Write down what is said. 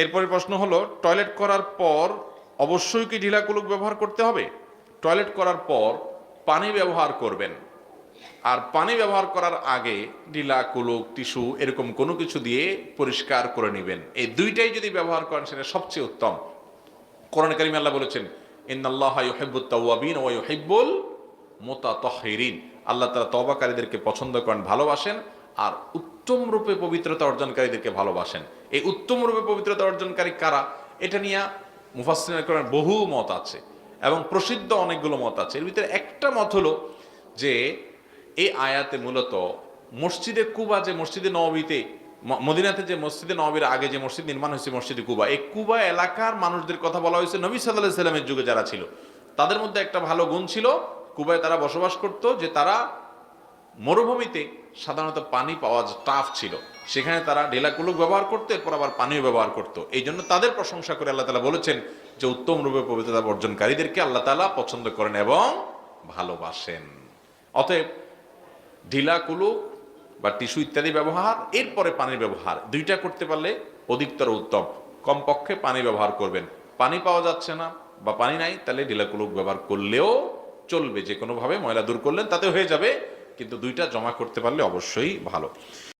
এরপরে প্রশ্ন হলো, টয়লেট করার পর অবশ্যই কি ঢিলা কুলুক ব্যবহার করতে হবে? টয়লেট করার পর পানি ব্যবহার করবেন। আর পানি ব্যবহার করার আগে ঢিলা কুলুক টিস্যু এরকম কোনো কিছু দিয়ে পরিষ্কার করে নেবেন। এই দুইটাই যদি ব্যবহার করেন, সেটা সবচেয়ে উত্তম। কোরআন কারিম আল্লাহ বলেছেন, ইন্নাল্লাহ ইউহিব্বুত তাওয়াবিন আল্লাহ তাআলা তওবাকারীদেরকে পছন্দ করেন, ভালোবাসেন, আর উত্তম রূপে পবিত্রতা অর্জনকারীদেরকে ভালোবাসেন। এই উত্তম রূপে পবিত্রতা অর্জনকারী কারা? এটা নিয়ে মুফাসসিরিন করেন বহু মত আছে এবং প্রসিদ্ধ অনেকগুলো মত আছে। এর ভিতরে একটা মত হলো যে, এই আয়াতে মূলত মসজিদে কুবা যে মসজিদে নবীতে মদিনাতে যে মসজিদে নবীর আগে যে মসজিদ নির্মাণ হয়েছে মসজিদে কুবা, এই কুবা এলাকার মানুষদের কথা বলা হয়েছে নবী সাল্লাহ সাল্লামের যুগে যারা ছিল। তাদের মধ্যে একটা ভালো গুণ ছিল, কুবায় তারা বসবাস করত যে তারা মরুভূমিতে সাধারণত পানি পাওয়া টাফ ছিল। সেখানে তারা ডেলাকুলুক ব্যবহার করতো, এরপর আবার পানিও ব্যবহার করত। এই জন্য তাদের প্রশংসা করে আল্লাহ তালা বলেছেন যে উত্তম রূপে পবিত্রতা বর্জনকারীদেরকে আল্লাহ তালা পছন্দ করেন এবং ভালোবাসেন। অতএব ঢিলা কুলুক বা টিস্যু ইত্যাদি ব্যবহার, এরপরে পানির ব্যবহার, দুইটা করতে পারলে অধিকতর উত্তম। কমপক্ষে পানি ব্যবহার করবেন। পানি পাওয়া যাচ্ছে না বা পানি নাই, তাহলে ঢিলা কুলুক ব্যবহার করলেও চলবে। যে কোনোভাবে ময়লা দূর করলেন, তাতে হয়ে যাবে কিন্তু দুইটা জমা করতে পারলে অবশ্যই ভালো।